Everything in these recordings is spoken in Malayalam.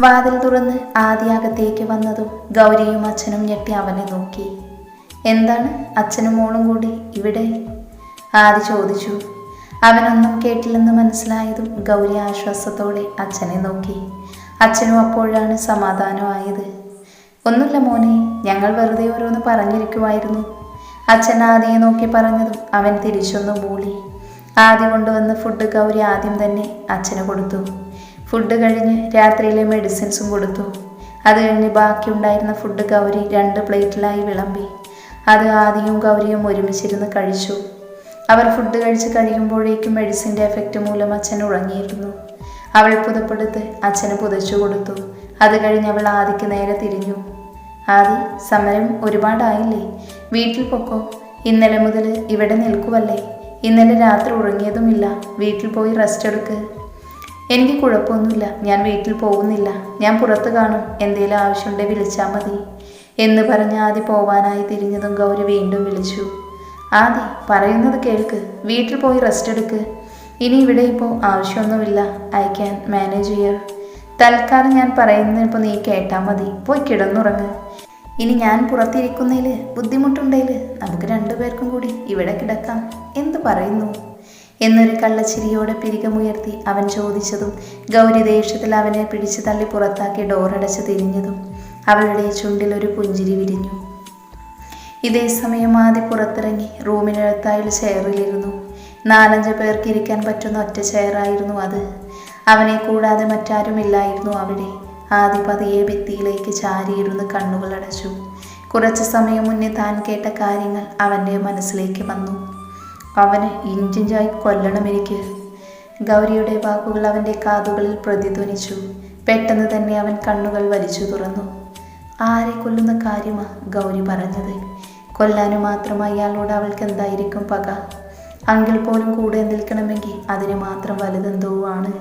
വാതിൽ തുറന്ന് ആദ്യാകത്തേക്ക് വന്നതും ഗൗരിയും അച്ഛനും ഞെട്ടി അവനെ നോക്കി. എന്താണ്? അച്ഛനും മോളും കൂടി ഇവിടെ? ആദി ചോദിച്ചു. അവനൊന്നും കേട്ടില്ലെന്ന് മനസ്സിലായതും ഗൗരി ആശ്വാസത്തോടെ അച്ഛനെ നോക്കി. അച്ഛനും അപ്പോഴാണ് സമാധാനമായത്. ഒന്നുമില്ല മോനെ ഞങ്ങൾ വെറുതെ ഓരോന്ന് പറഞ്ഞിരിക്കുമായിരുന്നു അച്ഛൻ ആദിയെ നോക്കി പറഞ്ഞതും അവൻ തിരിച്ചൊന്ന് മൂളി. ആദ്യം കൊണ്ടുവന്ന ഫുഡ് ഗൗരി ആദ്യം തന്നെ അച്ഛന് കൊടുത്തു. ഫുഡ് കഴിഞ്ഞ് രാത്രിയിലെ മെഡിസിൻസും കൊടുത്തു. അത് കഴിഞ്ഞ് ബാക്കിയുണ്ടായിരുന്ന ഫുഡ് ഗൗരി രണ്ട് പ്ലേറ്റിലായി വിളമ്പി. അത് ആദിയും ഗൗരിയും ഒരുമിച്ചിരുന്ന് കഴിച്ചു. അവർ ഫുഡ് കഴിച്ച് കഴിയുമ്പോഴേക്കും മെഡിസിന്റെ എഫക്റ്റ് മൂലം അച്ഛൻ ഉറങ്ങിയിരുന്നു. അവൾ പുതപ്പെടുത്ത് അച്ഛന് പുതച്ചു കൊടുത്തു. അത് കഴിഞ്ഞ് അവൾ ആദിക്ക് നേരെ തിരിഞ്ഞു. ആദി സമരം ഒരുപാടായില്ലേ? വീട്ടിൽ പൊക്കോ. ഇന്നലെ മുതൽ ഇവിടെ നിൽക്കുവല്ലേ. ഇന്നലെ രാത്രി ഉറങ്ങിയതുമില്ല. വീട്ടിൽ പോയി റെസ്റ്റ് എടുക്ക്. എനിക്ക് കുഴപ്പമൊന്നുമില്ല. ഞാൻ വീട്ടിൽ പോകുന്നില്ല. ഞാൻ പുറത്ത് കാണും. എന്തെങ്കിലും ആവശ്യമുണ്ടെങ്കിൽ വിളിച്ചാൽ മതി. എന്ന് പറഞ്ഞ് ആദി പോവാനായി തിരിഞ്ഞതും ഗൗരി വീണ്ടും വിളിച്ചു. ആദി പറയുന്നത് കേൾക്ക്. വീട്ടിൽ പോയി റെസ്റ്റ് എടുക്ക്. ഇനി ഇവിടെ ഇപ്പോൾ ആവശ്യമൊന്നുമില്ല. ഐ ക്യാൻ മാനേജ് ചെയ്യാം തൽക്കാലം ഞാൻ പറയുന്നത് ഇപ്പോൾ നീ കേട്ടാൽ മതി. പോയി കിടന്നുറങ്ങ്. ഇനി ഞാൻ പുറത്തിരിക്കുന്നതിൽ ബുദ്ധിമുട്ടുണ്ടെങ്കിൽ നമുക്ക് രണ്ടുപേർക്കും കൂടി ഇവിടെ കിടക്കാം. എന്ത് പറയുന്നു? എന്നൊരു കള്ളച്ചിരിയോടെ പിരികമുയർത്തി അവൻ ചോദിച്ചതും ഗൗരി ദേഷ്യത്തിൽ അവനെ പിടിച്ചു തള്ളി പുറത്താക്കി ഡോറടച്ച് തിരിഞ്ഞതും അവളുടെ ചുണ്ടിൽ ഒരു പുഞ്ചിരി വിരിഞ്ഞു. ഇതേ സമയം ആദ്യ പുറത്തിറങ്ങി റൂമിനടുത്തായുള്ള ചെയറിലിരുന്നു. നാലഞ്ച് പേർക്ക് ഇരിക്കാൻ പറ്റുന്ന ഒറ്റ ചെയറായിരുന്നു അത്. അവനെ കൂടാതെ മറ്റാരുമില്ലായിരുന്നു അവിടെ. ആദ്യ പതിയെ ഭിത്തിയിലേക്ക് ചാരിയിരുന്ന് കണ്ണുകൾ അടച്ചു. കുറച്ച് സമയം മുന്നേ താൻ കേട്ട കാര്യങ്ങൾ അവന്റെ മനസ്സിലേക്ക് വന്നു. അവന് ഇഞ്ചിഞ്ചായി കൊല്ലണം എനിക്ക്. ഗൗരിയുടെ വാക്കുകൾ അവന്റെ കാതുകളിൽ പ്രതിധ്വനിച്ചു. പെട്ടെന്ന് തന്നെ അവൻ കണ്ണുകൾ വലിച്ചു തുറന്നു. ആരെ കൊല്ലുന്ന കാര്യമാ? ഗൗരി പറഞ്ഞത്. കൊല്ലാനു മാത്രം അയാളോട് അവൾക്ക് എന്തായിരിക്കും പക? അങ്കിൾ പോലും കൂടെ നിൽക്കണമെങ്കിൽ അതിന് മാത്രം വലുതെന്തോ ആണ്.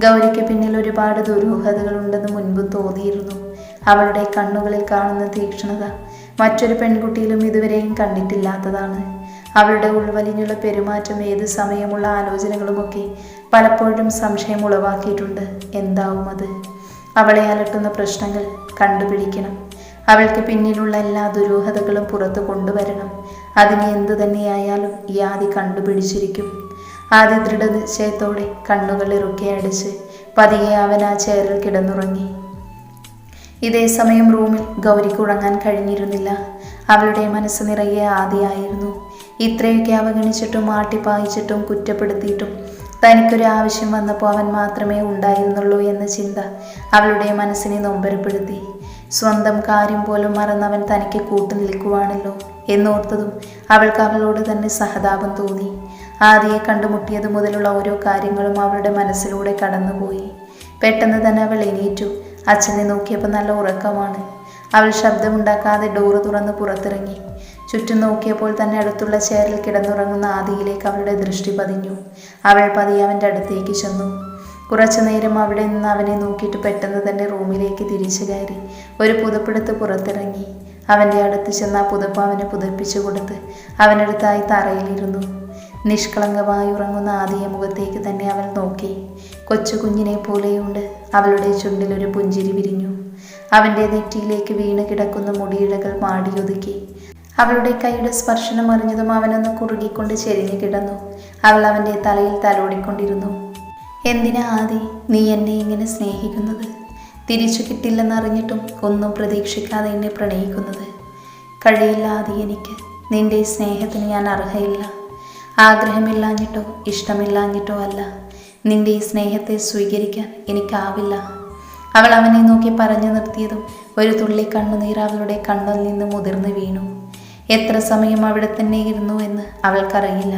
ഗൗരിക്ക് പിന്നിൽ ഒരുപാട് ദുരൂഹതകൾ ഉണ്ടെന്ന് മുൻപ് തോന്നിയിരുന്നു. അവളുടെ കണ്ണുകളിൽ കാണുന്ന തീക്ഷ്ണത മറ്റൊരു പെൺകുട്ടിയിലും ഇതുവരെയും കണ്ടിട്ടില്ലാത്തതാണ്. അവളുടെ ഉൾവലിഞ്ഞുള്ള പെരുമാറ്റം ഏത് സമയമുള്ള ആലോചനകളുമൊക്കെ പലപ്പോഴും സംശയം ഉളവാക്കിയിട്ടുണ്ട്. എന്താവും അത്? അവളെ അലട്ടുന്ന പ്രശ്നങ്ങൾ കണ്ടുപിടിക്കണം. അവൾക്ക് പിന്നിലുള്ള എല്ലാ ദുരൂഹതകളും പുറത്തു കൊണ്ടുവരണം. അതിന് എന്തു തന്നെയായാലും ഈ ആദി കണ്ടുപിടിച്ചിരിക്കും. ആദ്യ ദൃഢനിശ്ചയത്തോടെ കണ്ണുകൾ ഇറുക്കി അടിച്ച് പതിയെ അവൻ ആ ചെയറിൽ കിടന്നുറങ്ങി. ഇതേ സമയം റൂമിൽ ഗൗരിക്ക് ഉറങ്ങാൻ കഴിഞ്ഞിരുന്നില്ല. അവളുടെ മനസ്സ് നിറയെ ആദിയായിരുന്നു. ഇത്രയൊക്കെ അവഗണിച്ചിട്ടും ആട്ടിപ്പായിച്ചിട്ടും കുറ്റപ്പെടുത്തിയിട്ടും തനിക്കൊരു ആവശ്യം വന്നപ്പോൾ അവൻ മാത്രമേ ഉണ്ടായിരുന്നുള്ളൂ എന്ന ചിന്ത അവളുടെ മനസ്സിനെ നൊമ്പരപ്പെടുത്തി. സ്വന്തം കാര്യം പോലും മറന്നവൻ തനിക്ക് കൂട്ടു നിൽക്കുവാണല്ലോ എന്നോർത്തതും അവൾക്ക് അവളോട് തന്നെ സഹതാപം തോന്നി. ആദിയെ കണ്ടുമുട്ടിയത് മുതലുള്ള ഓരോ കാര്യങ്ങളും അവളുടെ മനസ്സിലൂടെ കടന്നുപോയി. പെട്ടെന്ന് തന്നെ അവൾ എണീറ്റു. അച്ഛനെ നോക്കിയപ്പോൾ നല്ല ഉറക്കമാണ്. അവൾ ശബ്ദമുണ്ടാക്കാതെ ഡോറ് തുറന്ന് പുറത്തിറങ്ങി. ചുറ്റും നോക്കിയപ്പോൾ തന്നെ അടുത്തുള്ള ചേറിൽ കിടന്നുറങ്ങുന്ന ആദിയിലേക്ക് അവളുടെ ദൃഷ്ടി പതിഞ്ഞു. അവൾ പതിയെ അവന്റെ അടുത്തേക്ക് ചെന്നു. കുറച്ചു നേരം അവിടെ നിന്ന് അവനെ നോക്കിയിട്ട് പെട്ടെന്ന് തന്നെ റൂമിലേക്ക് തിരിച്ചു കയറി. ഒരു പുതപ്പെടുത്ത് പുറത്തിറങ്ങി. അവന്റെ അടുത്ത് ചെന്ന് ആ പുതപ്പ് അവനെ പുതപ്പിച്ചു കൊടുത്ത് അവനടുത്തായി തറയിലിരുന്നു. നിഷ്കളങ്കമായി ഉറങ്ങുന്ന ആദിയ മുഖത്തേക്ക് തന്നെ അവൾ നോക്കി. കൊച്ചു കുഞ്ഞിനെ പോലെയുണ്ട്. അവളുടെ ചുണ്ടിലൊരു പുഞ്ചിരി വിരിഞ്ഞു. അവന്റെ നെറ്റിയിലേക്ക് വീണ് കിടക്കുന്ന മുടിയിഴകൾ മാടിയൊതുക്കി. അവളുടെ കൈയുടെ സ്പർശനം അറിഞ്ഞതും അവനൊന്ന് കുറുകിക്കൊണ്ട് ചെരിഞ്ഞു കിടന്നു. അവൾ അവന്റെ തലയിൽ തലോടിക്കൊണ്ടിരുന്നു. എന്തിനാ ആദി നീ എന്നെ ഇങ്ങനെ സ്നേഹിക്കുന്നത്? തിരിച്ചു കിട്ടില്ലെന്നറിഞ്ഞിട്ടും ഒന്നും പ്രതീക്ഷിക്കാതെ എന്നെ പ്രണയിക്കുന്നത്. കഴിയില്ല ആദി എനിക്ക്. നിന്റെ സ്നേഹത്തിന് ഞാൻ അർഹയില്ല. ആഗ്രഹമില്ലാഞ്ഞിട്ടോ ഇഷ്ടമില്ലാഞ്ഞിട്ടോ അല്ല. നിന്റെ ഈ സ്നേഹത്തെ സ്വീകരിക്കാൻ എനിക്കാവില്ല. അവൾ അവനെ നോക്കി പറഞ്ഞു നിർത്തിയതും ഒരു തുള്ളി കണ്ണുനീർ അവളുടെ കണ്ണിൽ നിന്ന് മുതിർന്നു വീണു. എത്ര സമയം അവിടെ തന്നെ ഇരുന്നു എന്ന് അവൾക്കറിയില്ല.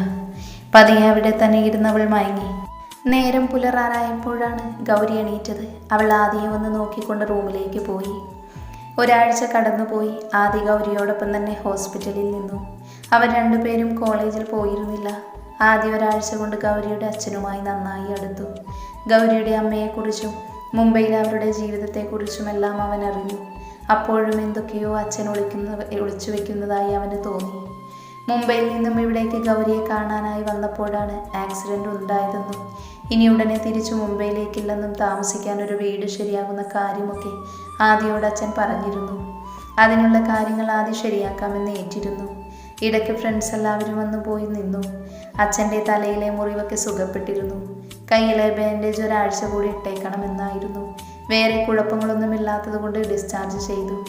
പതിയെ അവിടെ തന്നെ ഇരുന്നവൾ മയങ്ങി. നേരം പുലറാറായപ്പോഴാണ് ഗൗരി എണീറ്റത്. അവൾ ആദ്യം ഒന്ന് നോക്കിക്കൊണ്ട് റൂമിലേക്ക് പോയി. ഒരാഴ്ച കടന്നുപോയി. ആദ്യ ഗൗരിയോടൊപ്പം തന്നെ ഹോസ്പിറ്റലിൽ നിന്നു. അവർ രണ്ടുപേരും കോളേജിൽ പോയിരുന്നില്ല. ആദ്യ ഒരാഴ്ച കൊണ്ട് ഗൗരിയുടെ അച്ഛനുമായി നന്നായി അടുത്തു. ഗൗരിയുടെ അമ്മയെക്കുറിച്ചും മുംബൈയിലെ അവരുടെ ജീവിതത്തെക്കുറിച്ചുമെല്ലാം അവൻ അറിഞ്ഞു. അപ്പോഴും എന്തൊക്കെയോ അച്ഛൻ ഒളിക്കുന്ന ഒളിച്ചു വെക്കുന്നതായി അവന് തോന്നി. മുംബൈയിൽ നിന്നും ഇവിടേക്ക് ഗൗരിയെ കാണാനായി വന്നപ്പോഴാണ് ആക്സിഡന്റ് ഉണ്ടായതെന്നും ഇനി ഉടനെ തിരിച്ചു മുംബൈയിലേക്കില്ലെന്നും താമസിക്കാൻ ഒരു വീട് ശരിയാകുന്ന കാര്യമൊക്കെ ആദിയോട് അച്ഛൻ പറഞ്ഞിരുന്നു. അതിനുള്ള കാര്യങ്ങൾ ആദ്യം ശരിയാക്കാമെന്ന് ഏറ്റിരുന്നു. ഇടയ്ക്ക് ഫ്രണ്ട്സ് എല്ലാവരും വന്നു പോയി നിന്നു. അച്ഛന്റെ തലയിലെ മുറിവൊക്കെ സുഖപ്പെട്ടിരുന്നു. കയ്യിലെ ബാൻഡേജ് ഒരാഴ്ച കൂടി ഇട്ടേക്കണമെന്നായിരുന്നു വേറെ കുഴപ്പങ്ങളൊന്നുമില്ലാത്തത് കൊണ്ട് ഡിസ്ചാർജ് ചെയ്തു.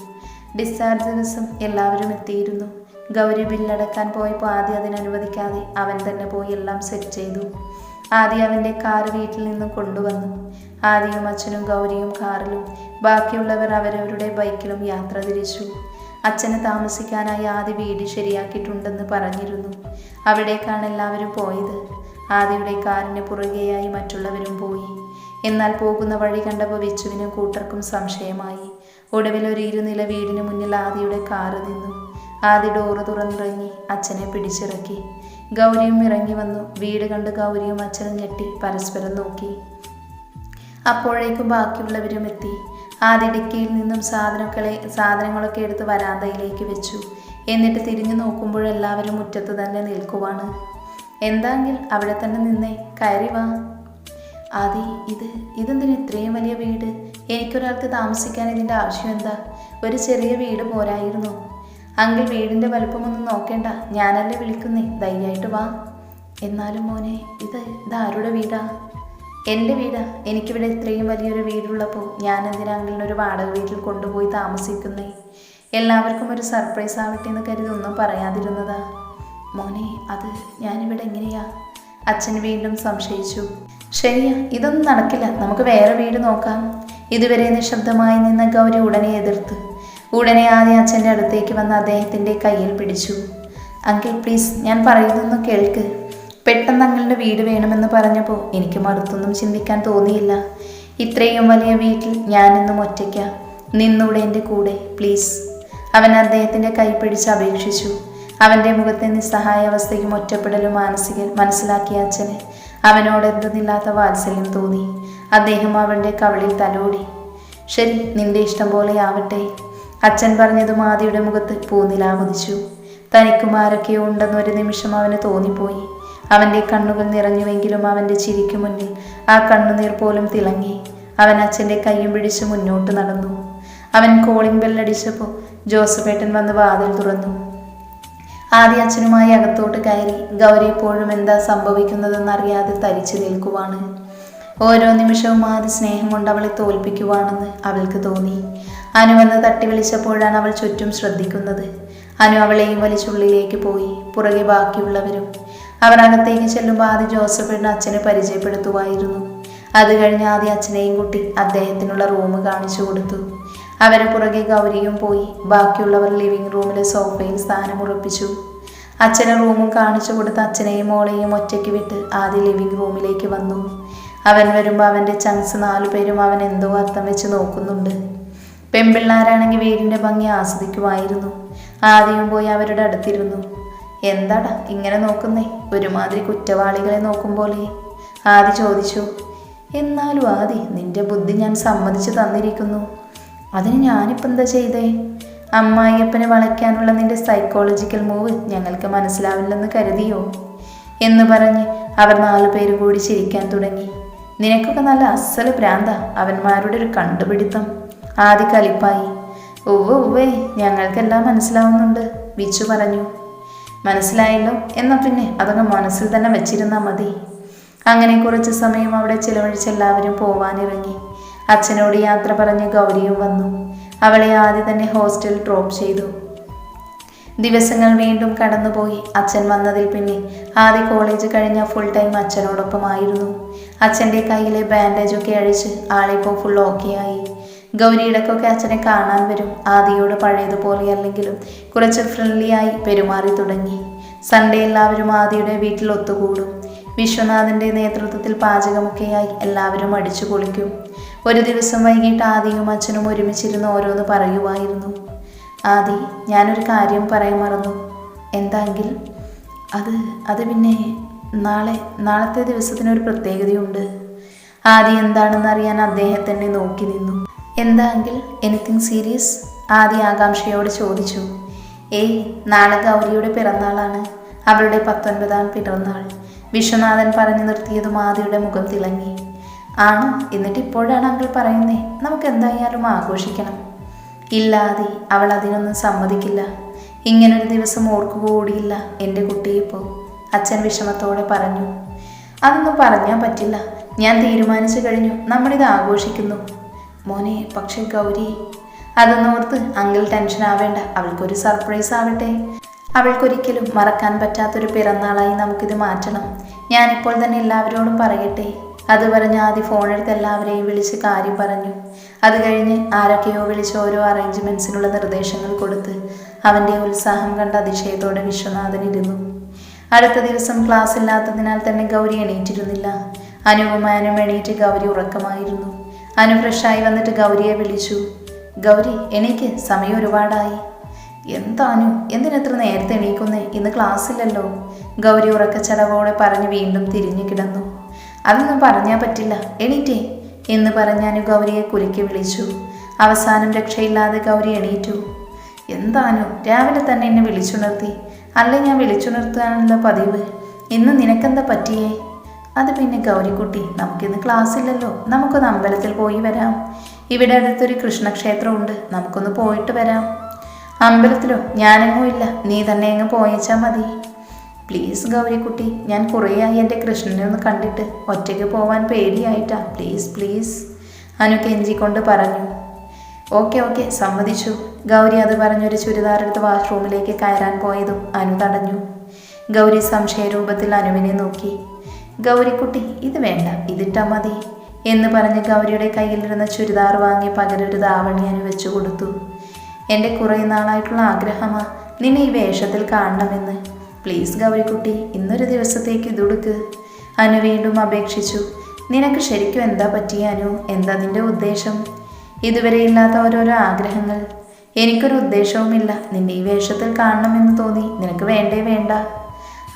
ഡിസ്ചാർജ് ദിവസം എല്ലാവരും എത്തിയിരുന്നു. ഗൗരി ബില്ലടക്കാൻ പോയപ്പോൾ ആദ്യം അതിനനുവദിക്കാതെ അവൻ തന്നെ പോയി എല്ലാം സെറ്റ് ചെയ്തു. ആദ്യം അവന്റെ കാർ വീട്ടിൽ നിന്നും കൊണ്ടുവന്നു. ആദ്യയും അച്ഛനും ഗൗരിയും കാറിലും ബാക്കിയുള്ളവർ അവരവരുടെ ബൈക്കിലും യാത്ര തിരിച്ചു. അച്ഛന് താമസിക്കാനായി ആദ്യ വീട് ശരിയാക്കിയിട്ടുണ്ടെന്ന് പറഞ്ഞിരുന്നു. അവിടേക്കാണ് എല്ലാവരും പോയത്. ആദ്യയുടെ കാറിന് പുറകെയായി മറ്റുള്ളവരും പോയി. എന്നാൽ പോകുന്ന വഴി കണ്ടപ്പോൾ വിച്ചുവിനും കൂട്ടർക്കും സംശയമായി. ഒടുവിൽ ഒരു ഇരുനില വീടിന് മുന്നിൽ ആദിയുടെ കാറ് നിന്നു. ആദി ഡോറ് തുറന്നിറങ്ങി അച്ഛനെ പിടിച്ചിറക്കി. ഗൗരിയും ഇറങ്ങി വന്നു. വീട് കണ്ട് ഗൗരിയും അച്ഛനും ഞെട്ടി പരസ്പരം നോക്കി. അപ്പോഴേക്കും ബാക്കിയുള്ളവരും എത്തി. ആദ്യ ഡിക്കിയിൽ നിന്നും സാധനങ്ങളെ സാധനങ്ങളൊക്കെ എടുത്ത് വരാന്തയിലേക്ക് വെച്ചു. എന്നിട്ട് തിരിഞ്ഞു നോക്കുമ്പോഴെല്ലാവരും മുറ്റത്ത് തന്നെ നിൽക്കുവാണ്. എന്താങ്കിൽ അവിടെ തന്നെ നിന്നേ. കയറി വാ. ആദി ഇത് ഇതെന്തിന് ഇത്രയും വലിയ വീട്? എനിക്കൊരാൾക്ക് താമസിക്കാൻ ഇതിന്റെ ആവശ്യം എന്താ? ഒരു ചെറിയ വീട് പോരായിരുന്നു. അങ്കിൾ വീടിന്റെ വലുപ്പമൊന്നും നോക്കേണ്ട. ഞാനല്ലേ വിളിക്കുന്നേ? ധൈര്യമായിട്ട് വാ. എന്നാലും മോനെ ഇത് ഇതാരുടെ വീടാ? എന്റെ വീടാ. എനിക്കിവിടെ ഇത്രയും വലിയൊരു വീടുള്ളപ്പോൾ ഞാൻ എന്തിനാ അങ്കിളിനെ ഒരു വാടക വീട്ടിൽ കൊണ്ടുപോയി താമസിക്കുന്നേ? എല്ലാവർക്കും ഒരു സർപ്രൈസ് ആവട്ടെ എന്ന് കരുതി ഒന്നും പറയാതിരുന്നതാ. മോനെ അത് ഞാനിവിടെ എങ്ങനെയാ? അച്ഛൻ വീണ്ടും സംശയിച്ചു. ശരിയാ ഇതൊന്നും നടക്കില്ല. നമുക്ക് വേറെ വീട് നോക്കാം. ഇതുവരെ നിശബ്ദമായി നിന്ന ഗൗരി ഉടനെ എതിർത്ത്. ഉടനെ ആദ്യം അച്ഛന്റെ അടുത്തേക്ക് വന്ന് അദ്ദേഹത്തിന്റെ കയ്യിൽ പിടിച്ചു. അങ്കിൾ പ്ലീസ് ഞാൻ പറയുന്നൊന്ന് കേൾക്ക്. പെട്ടെന്ന് അങ്കിളിന്റെ വീട് വേണമെന്ന് പറഞ്ഞപ്പോൾ എനിക്ക് മറുത്തൊന്നും ചിന്തിക്കാൻ തോന്നിയില്ല. ഇത്രയും വലിയ വീട്ടിൽ ഞാനെന്നും ഒറ്റയ്ക്ക. നിന്നൂടെ എന്റെ കൂടെ പ്ലീസ്. അവൻ അദ്ദേഹത്തിന്റെ കൈ പിടിച്ച് അപേക്ഷിച്ചു. അവന്റെ മുഖത്തെ നിസ്സഹായ അവസ്ഥയും ഒറ്റപ്പെടലും മാനസിക മനസ്സിലാക്കിയ അച്ഛന് അവനോട് എന്തെന്നില്ലാത്ത വാത്സല്യം തോന്നി. അദ്ദേഹം അവളുടെ കവളിൽ തലോടി. ശരി നിന്റെ ഇഷ്ടം പോലെ ആവട്ടെ. അച്ഛൻ പറഞ്ഞതും ആദിയുടെ മുഖത്ത് പൂനിലാവുദിച്ചു തനിക്കും ആരൊക്കെയോ ഉണ്ടെന്നൊരു നിമിഷം അവന് തോന്നിപ്പോയി. അവന്റെ കണ്ണുകൾ നിറഞ്ഞുവെങ്കിലും അവന്റെ ചിരിക്കു മുന്നിൽ ആ കണ്ണുനീർ പോലും തിളങ്ങി. അവൻ അച്ഛന്റെ കൈയും പിടിച്ച് മുന്നോട്ട് നടന്നു. അവൻ കോളിംഗ് ബെല്ലടിച്ചപ്പോൾ ജോസഫേട്ടൻ വന്ന് വാതിൽ തുറന്നു. ആദ്യ അച്ഛനുമായി അകത്തോട്ട് കയറി ഗൗരി എപ്പോഴും എന്താ സംഭവിക്കുന്നതെന്നറിയാതെ തരിച്ചു നിൽക്കുവാണ്. ഓരോ നിമിഷവും ആദ്യ സ്നേഹം കൊണ്ട് അവളെ തോൽപ്പിക്കുവാണെന്ന് അവൾക്ക് തോന്നി. അനു വന്ന് തട്ടി വിളിച്ചപ്പോഴാണ് അവൾ ചുറ്റും ശ്രദ്ധിക്കുന്നത്. അനു അവളെയും വലിച്ചുള്ളിലേക്ക് പോയി പുറകെ ബാക്കിയുള്ളവരും. അവർ അകത്തേക്ക് ചെല്ലുമ്പോൾ ആദ്യ ജോസഫിന് അച്ഛനെ പരിചയപ്പെടുത്തുമായിരുന്നു അത് കഴിഞ്ഞ് ആദ്യ അച്ഛനെയും കുട്ടി അദ്ദേഹത്തിനുള്ള റൂം കാണിച്ചു കൊടുത്തു. അവരെ പുറകെ ഗൗരിയും പോയി. ബാക്കിയുള്ളവർ ലിവിംഗ് റൂമിലെ സോഫയിൽ സ്ഥാനം ഉറപ്പിച്ചു. അച്ഛനെ റൂമും കാണിച്ചു കൊടുത്ത് അച്ഛനെയും മോളെയും ഒറ്റയ്ക്ക് വിട്ട് ആദ്യ ലിവിംഗ് റൂമിലേക്ക് വന്നു. അവൻ വരുമ്പോൾ അവന്റെ ചങ്സ് നാലു പേരും അവൻ എന്തോ അർത്ഥം വെച്ച് നോക്കുന്നുണ്ട്. പെൺപിള്ളാരാണെങ്കിൽ വീടിന്റെ ഭംഗി ആസ്വദിക്കുമായിരുന്നു. ആദ്യം പോയി അവരുടെ അടുത്തിരുന്നു. എന്താടാ ഇങ്ങനെ നോക്കുന്നേ? ഒരുമാതിരി കുറ്റവാളികളെ നോക്കും പോലെ. ആദി ചോദിച്ചു എന്നാലും ആദി നിന്റെ ബുദ്ധി ഞാൻ സമ്മതിച്ചു തന്നിരിക്കുന്നു. അതിന് ഞാനിപ്പോൾ എന്താ ചെയ്തേ? അമ്മായിയപ്പനെ വളയ്ക്കാനുള്ള നിന്റെ സൈക്കോളജിക്കൽ മൂവ് ഞങ്ങൾക്ക് മനസ്സിലാവില്ലെന്ന് കരുതിയോ? എന്ന് പറഞ്ഞ് അവർ നാലു പേര് കൂടി ചിരിക്കാൻ തുടങ്ങി. നിനക്കൊക്കെ നല്ല അസൽ ഭ്രാന്ത അവന്മാരുടെ ഒരു കണ്ടുപിടുത്തം. ആദ്യ കലിപ്പായി ഉവ്വ ഉവ്വേ ഞങ്ങൾക്കെല്ലാം മനസ്സിലാവുന്നുണ്ട് വിച്ചു പറഞ്ഞു. മനസ്സിലായല്ലോ? എന്നാൽ പിന്നെ അതൊക്കെ മനസ്സിൽ തന്നെ വെച്ചിരുന്നാൽ മതി. അങ്ങനെ കുറച്ച് സമയം അവിടെ ചിലവഴിച്ച് എല്ലാവരും പോവാനിറങ്ങി. അച്ഛനോട് യാത്ര പറഞ്ഞ് ഗൗരിയും വന്നു. അവളെ ആദ്യം തന്നെ ഹോസ്റ്റൽ ഡ്രോപ്പ് ചെയ്തു. ദിവസങ്ങൾ വീണ്ടും കടന്നുപോയി. അച്ഛൻ വന്നതിൽ പിന്നെ ആദ്യ കോളേജ് കഴിഞ്ഞ ഫുൾ ടൈം അച്ഛനോടൊപ്പമായിരുന്നു. അച്ഛന്റെ കയ്യിലെ ബാൻഡേജൊക്കെ അഴിച്ച് ആളിപ്പോൾ ഫുൾ ഓക്കെ ആയി. ഗൗരി ഇടയ്ക്കൊക്കെ അച്ഛനെ കാണാൻ വരും. ആദിയോട് പഴയതുപോലെ അല്ലെങ്കിലും കുറച്ച് ഫ്രണ്ട്ലി ആയി പെരുമാറി തുടങ്ങി. സൺഡേ എല്ലാവരും ആദിയുടെ വീട്ടിൽ ഒത്തുകൂടും. വിശ്വനാഥന്റെ നേതൃത്വത്തിൽ പാചകമൊക്കെയായി എല്ലാവരും അടിച്ചു പൊളിക്കും. ഒരു ദിവസം വൈകിട്ട് ആദിയും അച്ഛനും ഒരുമിച്ചിരുന്ന് ഓരോന്ന് പറയുമായിരുന്നു ആദി ഞാനൊരു കാര്യം പറയാൻ മറന്നു. എന്താങ്കിൽ? അത് അത് പിന്നെ നാളെ നാളത്തെ ദിവസത്തിനൊരു പ്രത്യേകതയുണ്ട്. ആദി എന്താണെന്ന് അറിയാൻ അദ്ദേഹത്തിനെ നോക്കി നിന്നു. എന്താങ്കിൽ എനിത്തിങ് സീരിയസ് ആദി ആകാംക്ഷയോട് ചോദിച്ചു. ഏയ് നാളെ ഗൗരിയുടെ പിറന്നാളാണ്. അവളുടെ പത്തൊൻപതാം പിറന്നാൾ. വിശ്വനാഥൻ പറഞ്ഞു നിർത്തിയതും ആദിയുടെ മുഖം തിളങ്ങി. ആണോ. എന്നിട്ട് ഇപ്പോഴാണ് അങ്കിൾ പറയുന്നേ നമുക്ക് എന്തായാലും ആഘോഷിക്കണം. ഇല്ലാതെ അവൾ അതിനൊന്നും സമ്മതിക്കില്ല. ഇങ്ങനൊരു ദിവസം ഓർക്കുകൂടിയില്ല എന്റെ കുട്ടിയിപ്പോൾ അച്ഛൻ വിഷമത്തോടെ പറഞ്ഞു അതൊന്നും പറഞ്ഞാൽ പറ്റില്ല. ഞാൻ തീരുമാനിച്ചു കഴിഞ്ഞു. നമ്മളിത് ആഘോഷിക്കുന്നു. മോനെ പക്ഷെ ഗൗരി അതൊന്നോർത്ത് അങ്കിൾ ടെൻഷൻ ആവേണ്ട. അവൾക്കൊരു സർപ്രൈസ് ആവട്ടെ. അവൾക്കൊരിക്കലും മറക്കാൻ പറ്റാത്തൊരു പിറന്നാളായി നമുക്കിത് മാറ്റണം. ഞാനിപ്പോൾ തന്നെ എല്ലാവരോടും പറയട്ടെ. അത് പറഞ്ഞ് ആദ്യം ഫോണെടുത്ത് എല്ലാവരെയും വിളിച്ച് കാര്യം പറഞ്ഞു. അത് കഴിഞ്ഞ് ആരൊക്കെയോ വിളിച്ച് ഓരോ അറേഞ്ച്മെന്റ്സിനുള്ള നിർദ്ദേശങ്ങൾ കൊടുത്ത് അവന്റെ ഉത്സാഹം കണ്ട അതിശയത്തോടെ വിശ്വനാഥൻ ഇരുന്നു. അടുത്ത ദിവസം ക്ലാസ് ഇല്ലാത്തതിനാൽ തന്നെ ഗൗരി എണീറ്റിരുന്നില്ല. അനുപമാനം എണീറ്റ് ഗൗരി ഉറക്കമായിരുന്നു. അനു ഫ്രഷായി വന്നിട്ട് ഗൗരിയെ വിളിച്ചു. ഗൗരി എണീക്ക് സമയം ഒരുപാടായി. എന്താനു എന്തിനെത്ര നേരത്തെ എണീക്കുന്നേ? ഇന്ന് ക്ലാസ്സില്ലല്ലോ ഗൗരി ഉറക്കച്ചടവോടെ പറഞ്ഞ് വീണ്ടും തിരിഞ്ഞു കിടന്നു. അതൊന്നും പറഞ്ഞാൽ പറ്റില്ല. എണീറ്റേ എന്ന് പറഞ്ഞാനു ഗൗരിയെ കുലുക്കി വിളിച്ചു. അവസാനം രക്ഷയില്ലാതെ ഗൗരി എണീറ്റു. എന്താനു രാവിലെ തന്നെ എന്നെ വിളിച്ചുണർത്തി. അല്ലേ ഞാൻ വിളിച്ചുണർത്താനുള്ള പതിവ്? ഇന്ന് നിനക്കെന്താ പറ്റിയേ? അത് പിന്നെ ഗൗരിക്കുട്ടി നമുക്കിന്ന് ക്ലാസ് ഇല്ലല്ലോ നമുക്കൊന്ന് അമ്പലത്തിൽ പോയി വരാം. ഇവിടെ അടുത്തൊരു കൃഷ്ണക്ഷേത്രമുണ്ട്. നമുക്കൊന്ന് പോയിട്ട് വരാം. അമ്പലത്തിലോ? ഞാനെങ്ങും ഇല്ല. നീ തന്നെ അങ്ങ് പോയച്ചാൽ മതി. പ്ലീസ് ഗൗരിക്കുട്ടി ഞാൻ കുറേയായി എന്റെ കൃഷ്ണനെ ഒന്ന് കണ്ടിട്ട് ഒറ്റയ്ക്ക് പോവാൻ പേടിയായിട്ടാ. പ്ലീസ് പ്ലീസ് അനു കെഞ്ചി കൊണ്ട് പറഞ്ഞു. ഓക്കെ ഓക്കെ സമ്മതിച്ചു. ഗൗരി അത് പറഞ്ഞൊരു ചുരിദാറെടുത്ത് വാഷ്റൂമിലേക്ക് കയറാൻ പോയതും അനു തടഞ്ഞു. ഗൗരി സംശയരൂപത്തിൽ അനുവിനെ നോക്കി. ഗൗരിക്കുട്ടി ഇത് വേണ്ട ഇതിട്ടാ മതി എന്ന് പറഞ്ഞ് ഗൗരിയുടെ കയ്യിലിരുന്ന ചുരിദാർ വാങ്ങി പകരൊരു ദാവണി അനു വെച്ചു കൊടുത്തു. എന്റെ കുറേ നാളായിട്ടുള്ള ആഗ്രഹമാ. നിന്നെ ഈ വേഷത്തിൽ കാണണമെന്ന്. പ്ലീസ് ഗൗരിക്കുട്ടി ഇന്നൊരു ദിവസത്തേക്ക് ഇതുടുക്ക് അനു വീണ്ടും അപേക്ഷിച്ചു. നിനക്ക് ശരിക്കും എന്താ പറ്റിയ അനു? എന്താ നിന്റെ ഉദ്ദേശം? ഇതുവരെ ഇല്ലാത്ത ഓരോരോ ആഗ്രഹങ്ങൾ. എനിക്കൊരു ഉദ്ദേശവുമില്ല. നിന്നെ ഈ വേഷത്തിൽ കാണണമെന്ന് തോന്നി. നിനക്ക് വേണ്ടേ വേണ്ട.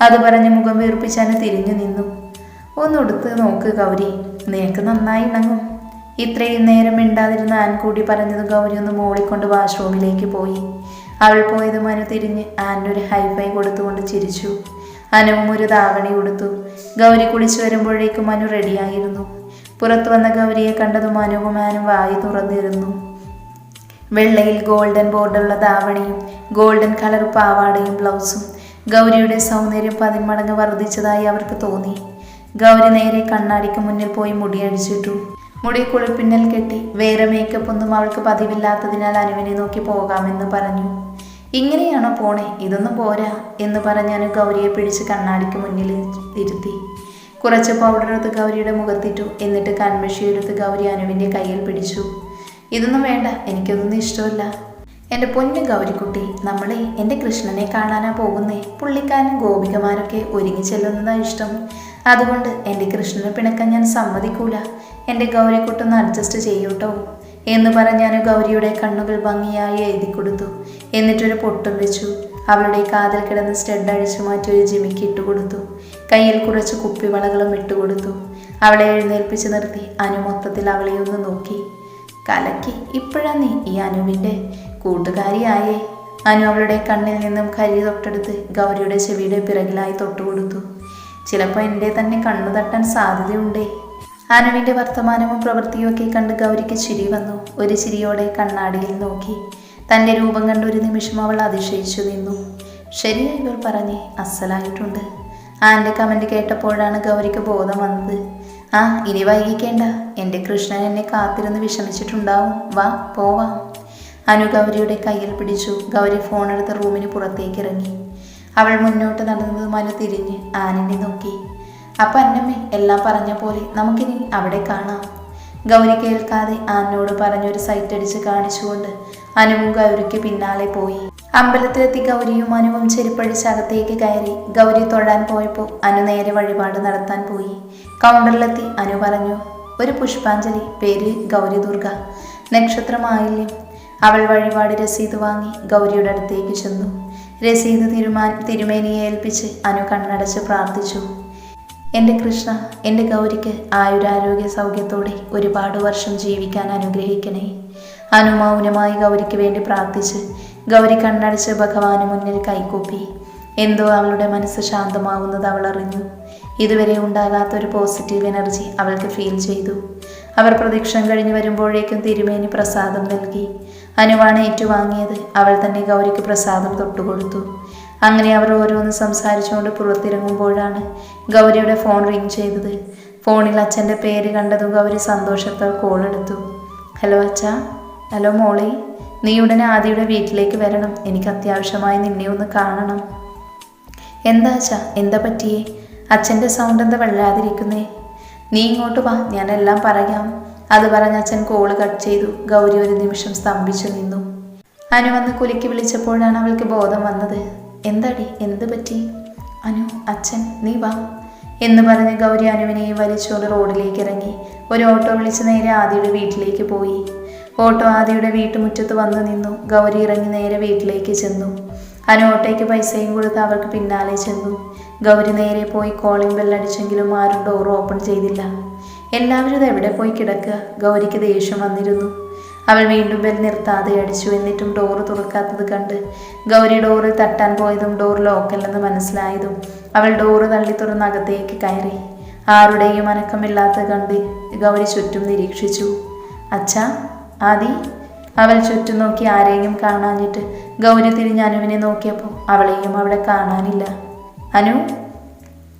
അത് പറഞ്ഞ് മുഖം വീർപ്പിച്ച് അനു തിരിഞ്ഞു നിന്നു. ഒന്നുടുത്ത് നോക്ക് ഗൗരി. നിനക്ക് നന്നായി ഇണങ്ങും. ഇത്രയും നേരം മിണ്ടാതിരുന്ന ആൻകൂടി പറഞ്ഞത് ഗൗരി ഒന്ന് മോളിക്കൊണ്ട് വാഷ്റൂമിലേക്ക് പോയി. അവൾ പോയത് മനു തിരിഞ്ഞ് ഒരു ഹൈഫൈ കൊടുത്തുകൊണ്ട് ചിരിച്ചു. അനുവും ഒരു ധാവണി കൊടുത്തു. ഗൗരി കുളിച്ചു വരുമ്പോഴേക്കും മനു റെഡിയായിരുന്നു പുറത്തു വന്ന ഗൗരിയെ കണ്ടതും അനുവും ആനും വായി തുറന്നിരുന്നു. വെള്ളയിൽ ഗോൾഡൻ ബോർഡുള്ള ധാവണിയും ഗോൾഡൻ കളർ പാവാടയും ബ്ലൗസും ഗൗരിയുടെ സൗന്ദര്യം പതിന്മടങ്ങ് വർദ്ധിച്ചതായി അവർക്ക് തോന്നി. ഗൗരി നേരെ കണ്ണാടിക്ക് മുന്നിൽ പോയി മുടിയടിച്ചിട്ടു മുടി കുളിപ്പിന്നൽ കെട്ടി വേറെ മേക്കപ്പ് ഒന്നും അവൾക്ക് പതിവില്ലാത്തതിനാൽ അനുവിനെ നോക്കി പോകാമെന്ന് പറഞ്ഞു. ഇങ്ങനെയാണോ പോണേ? ഇതൊന്നും പോരാ എന്ന് പറഞ്ഞാണ് ഗൗരിയെ പിടിച്ച് കണ്ണാടിക്ക് മുന്നിൽ ഇരുത്തി. കുറച്ച് പൗഡർ എടുത്ത് ഗൗരിയുടെ മുഖത്തിട്ടു. എന്നിട്ട് കൺമഷി എടുത്ത് ഗൗരി അനുവിന്റെ കയ്യിൽ പിടിച്ചു. ഇതൊന്നും വേണ്ട എനിക്കതൊന്നും ഇഷ്ടമല്ല. എന്റെ പൊന്നു ഗൗരിക്കുട്ടി നമ്മളെ എന്റെ കൃഷ്ണനെ കാണാനാ പോകുന്നേ. പുള്ളിക്കാരനും ഗോപികമാരൊക്കെ ഒരുങ്ങി ചെല്ലുന്നതാ ഇഷ്ടം. അതുകൊണ്ട് എന്റെ കൃഷ്ണനെ പിണക്കാൻ ഞാൻ സമ്മതിക്കൂല. എന്റെ ഗൗരിക്കുട്ടൊന്ന് അഡ്ജസ്റ്റ് ചെയ്യൂട്ടോ? എന്ന് പറഞ്ഞാണ് ഗൗരിയുടെ കണ്ണുകൾ ഭംഗിയായി എഴുതി കൊടുത്തു. എന്നിട്ടൊരു പൊട്ടും വെച്ചു. അവളുടെ കാതിൽ കിടന്ന് സ്റ്റഡ് അഴിച്ചു മാറ്റി ഒരു ജിമിക്ക് ഇട്ടുകൊടുത്തു കയ്യിൽ കുറച്ച് കുപ്പിവളകളും ഇട്ടുകൊടുത്തു അവളെ എഴുന്നേൽപ്പിച്ച് നിർത്തി. അനു മൊത്തത്തിൽ അവളെ ഒന്ന് നോക്കി. കലക്കി. ഇപ്പോഴാ നീ ഈ അനുവിന്റെ കൂട്ടുകാരിയായേ? അനു അവളുടെ കണ്ണിൽ നിന്നും കരി തൊട്ടെടുത്ത് ഗൗരിയുടെ ചെവിയുടെ പിറകിലായി തൊട്ടുകൊടുത്തു. ചിലപ്പോൾ എന്റെ തന്നെ കണ്ണു തട്ടാൻ സാധ്യതയുണ്ടേ? അനുവിന്റെ വർത്തമാനവും പ്രവൃത്തിയും ഒക്കെ കണ്ട് ഗൗരിക്ക് ചിരി വന്നു. ഒരു ചിരിയോടെ കണ്ണാടിയിൽ നോക്കി. തന്റെ രൂപം കണ്ട ഒരു നിമിഷം അവൾ അതിശയിച്ചു നിന്നു. ശരിയായി ഇവർ പറഞ്ഞേ അസലായിട്ടുണ്ട്. ആന്റെ കമന്റ് കേട്ടപ്പോഴാണ് ഗൗരിക്ക് ബോധം വന്നത്. ആ ഇനി വൈകിക്കേണ്ട. എന്റെ കൃഷ്ണൻ എന്നെ കാത്തിരുന്ന് വിഷമിച്ചിട്ടുണ്ടാവും. വാ പോവാ. അനു ഗൗരിയുടെ കയ്യിൽ പിടിച്ചു. ഗൗരി ഫോണെടുത്ത് റൂമിന് പുറത്തേക്ക് ഇറങ്ങി. അവൾ മുന്നോട്ട് നടന്നതും തിരിഞ്ഞ് ആനിനെ നോക്കി. അപ്പം അന്നമ്മേ എല്ലാം പറഞ്ഞ പോലെ നമുക്കിനി അവിടെ കാണാം. ഗൗരി കേൾക്കാതെ ആനോട് പറഞ്ഞൊരു സൈറ്റ് അടിച്ച് കാണിച്ചുകൊണ്ട് അനുവും ഗൗരിക്ക് പിന്നാലെ പോയി. അമ്പലത്തിലെത്തി ഗൗരിയും അനുവും ചെരുപ്പഴിച്ച് അകത്തേക്ക് കയറി ഗൗരി തൊഴാൻ പോയപ്പോൾ അനു നേരെ വഴിപാട് നടത്താൻ പോയി. കൗണ്ടറിലെത്തി അനു പറഞ്ഞു ഒരു പുഷ്പാഞ്ജലി പേര് ഗൗരി ദുർഗ നക്ഷത്രമായില്ലേ? അവൾ വഴിപാട് രസീത് വാങ്ങി ഗൗരിയുടെ അടുത്തേക്ക് ചെന്നു. രസീത് തിരുമാൻ തിരുമേനിയെ ഏൽപ്പിച്ച് അനു കണ്ണടച്ച് പ്രാർത്ഥിച്ചു. എന്റെ കൃഷ്ണ എന്റെ ഗൗരിക്ക് ആയുരാരോഗ്യ സൗഖ്യത്തോടെ ഒരുപാട് വർഷം ജീവിക്കാൻ അനുഗ്രഹിക്കണേ. അനുമൗനമായി ഗൗരിക്ക് വേണ്ടി പ്രാർത്ഥിച്ച് ഗൗരി കണ്ണടച്ച് ഭഗവാന് മുന്നിൽ കൈകൂപ്പി. എന്തോ അവളുടെ മനസ്സ് ശാന്തമാവുന്നത് അവൾ അറിഞ്ഞു. ഇതുവരെ ഉണ്ടാകാത്ത ഒരു പോസിറ്റീവ് എനർജി അവൾക്ക് ഫീൽ ചെയ്തു. അവർ പ്രദക്ഷിണം കഴിഞ്ഞ് വരുമ്പോഴേക്കും തിരുമേനി പ്രസാദം നൽകി. അനുവാണ് ഏറ്റുവാങ്ങിയത് അവൾ തന്നെ ഗൗരിക്ക് പ്രസാദം തൊട്ടുകൊടുത്തു. അങ്ങനെ അവർ ഓരോന്ന് സംസാരിച്ചുകൊണ്ട് പുറത്തിറങ്ങുമ്പോഴാണ് ഗൗരിയുടെ ഫോൺ റിങ് ചെയ്തത്. ഫോണിൽ അച്ഛന്റെ പേര് കണ്ടതും ഗൗരി സന്തോഷത്താൽ കോൾ എടുത്തു. ഹലോ അച്ഛ. ഹലോ മോളി. നീ ഉടനെ ആദിയുടെ വീട്ടിലേക്ക് വരണം. എനിക്ക് അത്യാവശ്യമായി നിന്നെ ഒന്ന് കാണണം. എന്താ അച്ഛ? എന്താ പറ്റിയേ? അച്ഛന്റെ സൗണ്ട് എന്താ വെള്ളാതിരിക്കുന്നേ നീ ഇങ്ങോട്ട് വാ. ഞാനെല്ലാം പറയാം. അത് പറഞ്ഞ് അച്ഛൻ കോൾ കട്ട് ചെയ്തു. ഗൗരി ഒരു നിമിഷം സ്തംഭിച്ചു നിന്നു. അനു വന്ന് കുലുക്കി വിളിച്ചപ്പോഴാണ് അവൾക്ക് ബോധം വന്നത്. എന്താടി? എന്ത് പറ്റി? അനു അച്ഛൻ നീ വാ. എന്ന് പറഞ്ഞ് ഗൗരി അനുവിനെയും വലിച്ചുകൊണ്ട് റോഡിലേക്ക് ഇറങ്ങി ഒരു ഓട്ടോ വിളിച്ച് നേരെ ആദിയുടെ വീട്ടിലേക്ക് പോയി. ഓട്ടോ ആദിയുടെ വീട്ടുമുറ്റത്ത് വന്നു നിന്നു. ഗൗരി ഇറങ്ങി നേരെ വീട്ടിലേക്ക് ചെന്നു. അനു ഓട്ടോയ്ക്ക് പൈസയും കൊടുത്ത് അവർക്ക് പിന്നാലെ ചെന്നു. ഗൗരി നേരെ പോയി കോളിംഗ് ബെല്ലടിച്ചെങ്കിലും ആരും ഡോർ ഓപ്പൺ ചെയ്തില്ല. എല്ലാവരും ഇത് എവിടെ പോയി കിടക്കുക? ഗൗരിക്ക് ദേഷ്യം വന്നിരുന്നു. അവൾ വീണ്ടും ബെൽ നിർത്താതെ അടിച്ചു. എന്നിട്ടും ഡോർ തുറക്കാത്തത് കണ്ട് ഗൗരി ഡോറിൽ തട്ടാൻ പോയതും ഡോർ ലോക്കല്ലെന്ന് മനസ്സിലായതും അവൾ ഡോറ് തള്ളി തുറന്ന് അകത്തേക്ക് കയറി. ആരുടെയും അനക്കമില്ലാത്ത കണ്ട് ഗൗരി ചുറ്റും നിരീക്ഷിച്ചു. അച്ഛാ ആദി? അവൾ ചുറ്റും നോക്കി ആരെയും കാണാഞ്ഞിട്ട് ഗൗരി തിരിഞ്ഞ് അനുവിനെ നോക്കിയപ്പോൾ അവളെയും അവിടെ കാണാനില്ല. അനു?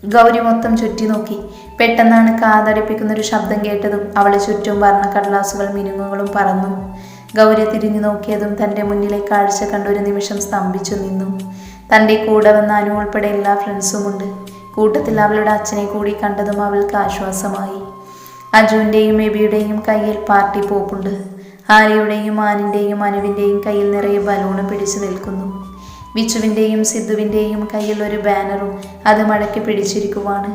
ഗൗരി മൊത്തം ചുറ്റി നോക്കി. പെട്ടെന്നാണ് കാതടിപ്പിക്കുന്ന ഒരു ശബ്ദം കേട്ടതും അവളെ ചുറ്റും വർണ കടലാസുകൾ മിനുങ്ങുകളും പറന്നു. ഗൗരി തിരിഞ്ഞു നോക്കിയതും തന്റെ മുന്നിലെ കാഴ്ച കണ്ട ഒരു നിമിഷം സ്തംഭിച്ചു നിന്നു. തന്റെ കൂടെ വന്ന അനു ഉൾപ്പെടെ എല്ലാ ഫ്രണ്ട്സുമുണ്ട് കൂട്ടത്തിൽ അവളുടെ അച്ഛനെ കൂടി കണ്ടതും അവൾക്ക് ആശ്വാസമായി. അജുവിന്റെയും എബിയുടെയും കയ്യിൽ പാർട്ടി പോപ്പുണ്ട്. ആര്യയുടെയും ആനിന്റെയും അനുവിന്റെയും കയ്യിൽ നിറയെ ബലൂണ് പിടിച്ചു നിൽക്കുന്നു. വിച്ചുവിന്റെയും സിദ്ധുവിന്റെയും കയ്യിൽ ഒരു ബാനറും അത് മടക്കി പിടിച്ചിരിക്കുവാണ്.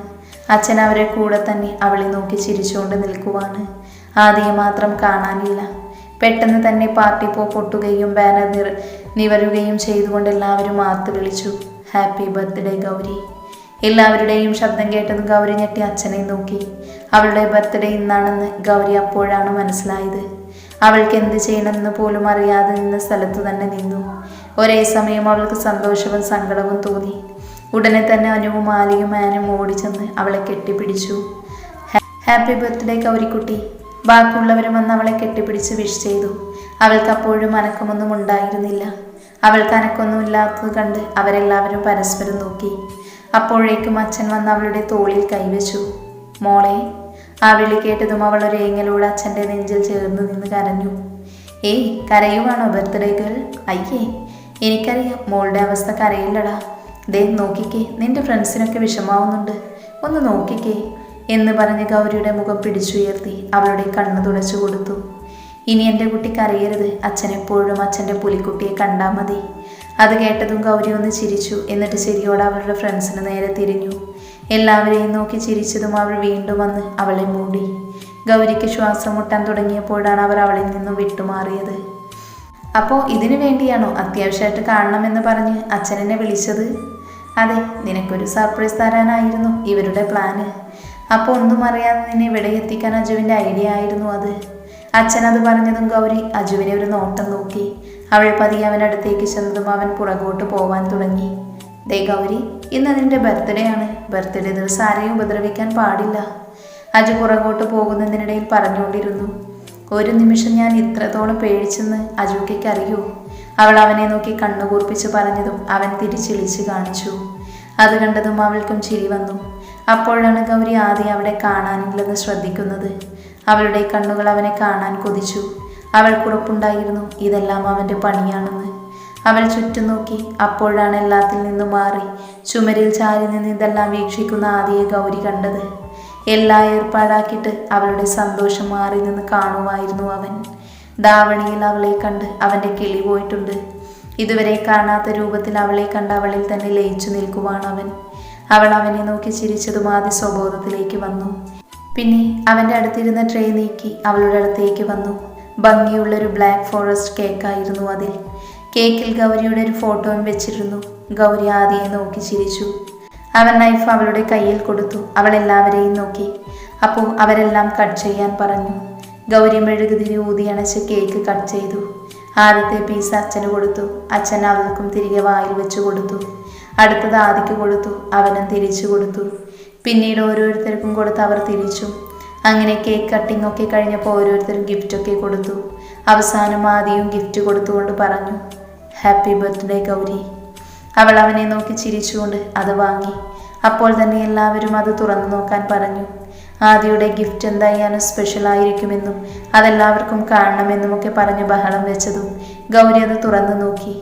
അച്ഛൻ അവരെ കൂടെ തന്നെ അവളെ നോക്കി ചിരിച്ചുകൊണ്ട് നിൽക്കുവാണ്. ആദ്യം മാത്രം കാണാനില്ല. പെട്ടെന്ന് തന്നെ പാർട്ടി പോ പൊട്ടുകയും ബാനർ നിർ നിവരുകയും ചെയ്തുകൊണ്ട് എല്ലാവരും ആർത്ത് വിളിച്ചു ഹാപ്പി ബർത്ത്ഡേ ഗൗരി. എല്ലാവരുടെയും ശബ്ദം കേട്ടെന്ന് ഗൗരി ഞെട്ടി അച്ഛനെ നോക്കി. അവളുടെ ബർത്ത്ഡേ ഇന്നാണെന്ന് ഗൗരി അപ്പോഴാണ് മനസ്സിലായത്. അവൾക്ക് എന്ത് ചെയ്യണമെന്ന് പോലും അറിയാതെ നിന്ന സ്ഥലത്തു തന്നെ നിന്നു. ഒരേ സമയം അവൾക്ക് സന്തോഷവും സങ്കടവും തോന്നി. ഉടനെ തന്നെ അനുവും മാലിയും ആനും ഓടിച്ചെന്ന് അവളെ കെട്ടിപ്പിടിച്ചു. ഹാപ്പി ബർത്ത്ഡേ കൗരിക്കുട്ടി. ബാക്കിയുള്ളവരും വന്ന് അവളെ കെട്ടിപ്പിടിച്ച് വിഷ് ചെയ്തു. അവൾക്ക് അപ്പോഴും അനക്കമൊന്നും ഉണ്ടായിരുന്നില്ല. അവൾക്ക് അനക്കൊന്നുമില്ലാത്തത് കണ്ട് അവരെല്ലാവരും പരസ്പരം നോക്കി. അപ്പോഴേക്കും അച്ഛൻ വന്ന് അവളുടെ തോളിൽ കൈവച്ചു. മോളെ ആ വിളി കേട്ടതും അവൾ ഒരു ഏങ്ങലോട് അച്ഛന്റെ നെഞ്ചിൽ ചേർന്ന് നിന്ന് കരഞ്ഞു. ഏയ് കരയുവാണോ ബർത്ത്ഡേ ഗേൾ? അയ്യേ എനിക്കറിയാം മോളുടെ അവസ്ഥ കരയില്ലടാ. ദേ നോക്കിക്കേ നിന്റെ ഫ്രണ്ട്സിനൊക്കെ വിഷമാവുന്നുണ്ട്. ഒന്ന് നോക്കിക്കേ എന്ന് പറഞ്ഞ് ഗൗരിയുടെ മുഖം പിടിച്ചുയർത്തി അവളുടെ കണ്ണ് തുടച്ചു കൊടുത്തു. ഇനി എന്റെ കുട്ടി കരയരുത്. അച്ഛൻ എപ്പോഴും അച്ഛന്റെ പുലിക്കുട്ടിയെ കണ്ടാൽ മതി. അത് കേട്ടതും ഗൗരി ഒന്ന് ചിരിച്ചു. എന്നിട്ട് ശരിയോടെ അവളുടെ ഫ്രണ്ട്സിന് നേരെ തിരിഞ്ഞു. എല്ലാവരെയും നോക്കി ചിരിച്ചതും അവൾ വീണ്ടും വന്ന് അവളെ മൂടി. ഗൗരിക്ക് ശ്വാസം മുട്ടാൻ തുടങ്ങിയപ്പോഴാണ് അവർ അവളിൽ നിന്നും വിട്ടുമാറിയത്. അപ്പോൾ ഇതിനു വേണ്ടിയാണോ അത്യാവശ്യമായിട്ട് കാണണമെന്ന് പറഞ്ഞ് അച്ഛനെന്നെ വിളിച്ചത്? അതെ നിനക്കൊരു സർപ്രൈസ് തരാനായിരുന്നു ഇവരുടെ പ്ലാന് അപ്പോൾ ഒന്നും അറിയാതെ നിന്നെ ഇവിടെ എത്തിക്കാൻ അജുവിന്റെ ഐഡിയ ആയിരുന്നു അത്. അച്ഛൻ അത് പറഞ്ഞതും ഗൗരി അജുവിനെ ഒരു നോട്ടം നോക്കി. അവൾ പതിയെ അവനടുത്തേക്ക് ചെന്നതും അവൻ പുറകോട്ട് പോകാൻ തുടങ്ങി. ദേ ഗൗരി ഇന്ന് നിന്റെ ബർത്ത്ഡേ ആണ്. ബർത്ത്ഡേ ദിവസം ആരെയും ഉപദ്രവിക്കാൻ പാടില്ല. അജു പുറകോട്ട് പോകുന്നതിനിടയിൽ പറഞ്ഞുകൊണ്ടിരുന്നു. ഒരു നിമിഷം ഞാൻ ഇത്രത്തോളം പേടിച്ചെന്ന് അജോക്കയ്ക്ക് അറിയൂ? അവൾ അവനെ നോക്കി കണ്ണുകൂർപ്പിച്ച് പറഞ്ഞതും അവൻ തിരിച്ചിളിച്ച് കാണിച്ചു. അത് കണ്ടതും അവൾക്കും ചിരി വന്നു. അപ്പോഴാണ് ഗൗരി ആദ്യം അവിടെ കാണാനില്ലെന്ന് ശ്രദ്ധിക്കുന്നത്. അവളുടെ കണ്ണുകൾ അവനെ കാണാൻ കൊതിച്ചു. അവൾക്കുറപ്പുണ്ടായിരുന്നു ഇതെല്ലാം അവന്റെ പണിയാണെന്ന്. അവൾ ചുറ്റും നോക്കി അപ്പോഴാണ് എല്ലാത്തിൽ നിന്നും മാറി ചുമരിൽ ചാരി നിന്ന് ഇതെല്ലാം വീക്ഷിക്കുന്ന ആദിയെ ഗൗരി കണ്ടത്. എല്ലാം ഏർപ്പാടാക്കിയിട്ട് അവളുടെ സന്തോഷം മാറി നിന്ന് കാണുമായിരുന്നു അവൻ. ദാവണിയിൽ അവളെ കണ്ട് അവന്റെ കിളി പോയിട്ടുണ്ട്. ഇതുവരെ കാണാത്ത രൂപത്തിൽ അവളെ കണ്ട് അവളിൽ തന്നെ ലയിച്ചു നിൽക്കുവാണ് അവൻ. അവൾ അവനെ നോക്കി ചിരിച്ചതും ആദ്യ സ്വബോധത്തിലേക്ക് വന്നു. പിന്നെ അവന്റെ അടുത്തിരുന്ന ട്രേ നീക്കി അവളുടെ അടുത്തേക്ക് വന്നു. ഭംഗിയുള്ളൊരു ബ്ലാക്ക് ഫോറസ്റ്റ് കേക്കായിരുന്നു അതിൽ. കേക്കിൽ ഗൗരിയുടെ ഒരു ഫോട്ടോയും വെച്ചിരുന്നു. ഗൗരി ആദിയെ നോക്കി ചിരിച്ചു. അവൻ നൈഫ് അവളുടെ കയ്യിൽ കൊടുത്തു. അവൾ എല്ലാവരെയും നോക്കി. അപ്പോൾ അവരെല്ലാം കട്ട് ചെയ്യാൻ പറഞ്ഞു. ഗൗരി മെഴുകുതിരി ഊതിയണച്ച് കേക്ക് കട്ട് ചെയ്തു. ആദ്യത്തെ പീസ് അച്ഛന് കൊടുത്തു. അച്ഛൻ അവൾക്കും തിരികെ വായിൽ വെച്ച് കൊടുത്തു. അടുത്തത് ആദിക്ക് കൊടുത്തു. അവനും തിരിച്ചു കൊടുത്തു. പിന്നീട് ഓരോരുത്തർക്കും കൊടുത്ത് അവർ തിരിച്ചു. അങ്ങനെ കേക്ക് കട്ടിംഗ് ഒക്കെ കഴിഞ്ഞപ്പോൾ ഓരോരുത്തരും ഗിഫ്റ്റൊക്കെ കൊടുത്തു. അവസാനം ആദ്യവും ഗിഫ്റ്റ് കൊടുത്തുകൊണ്ട് പറഞ്ഞു ഹാപ്പി ബർത്ത്ഡേ ഗൗരി. അവൾ അവനെ നോക്കി ചിരിച്ചുകൊണ്ട് അത് വാങ്ങി. അപ്പോൾ തന്നെ എല്ലാവരും അത് തുറന്നു നോക്കാൻ പറഞ്ഞു. ആദിയുടെ ഗിഫ്റ്റ് എന്തായാലും സ്പെഷ്യൽ ആയിരിക്കുമെന്നും അതെല്ലാവർക്കും കാണണമെന്നുമൊക്കെ പറഞ്ഞ് ബഹളം വെച്ചതും ഗൗരി അത് തുറന്നു നോക്കി.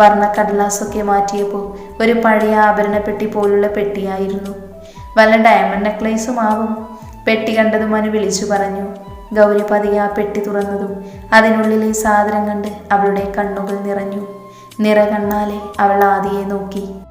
വർണ കടലാസൊക്കെ മാറ്റിയപ്പോൾ ഒരു പഴയ ആഭരണപ്പെട്ടി പോലുള്ള പെട്ടിയായിരുന്നു. വല്ല ഡയമണ്ട് നെക്ലേസും ആവും പെട്ടി കണ്ടതും അവന് വിളിച്ചു പറഞ്ഞു. ഗൗരി പതിയെ ആ പെട്ടി തുറന്നതും അതിനുള്ളിലെ സാധനം കണ്ട് അവളുടെ കണ്ണുകൾ നിറഞ്ഞു. നിറകണ്ണാലെ അവൾ ആദിയെ നോക്കി.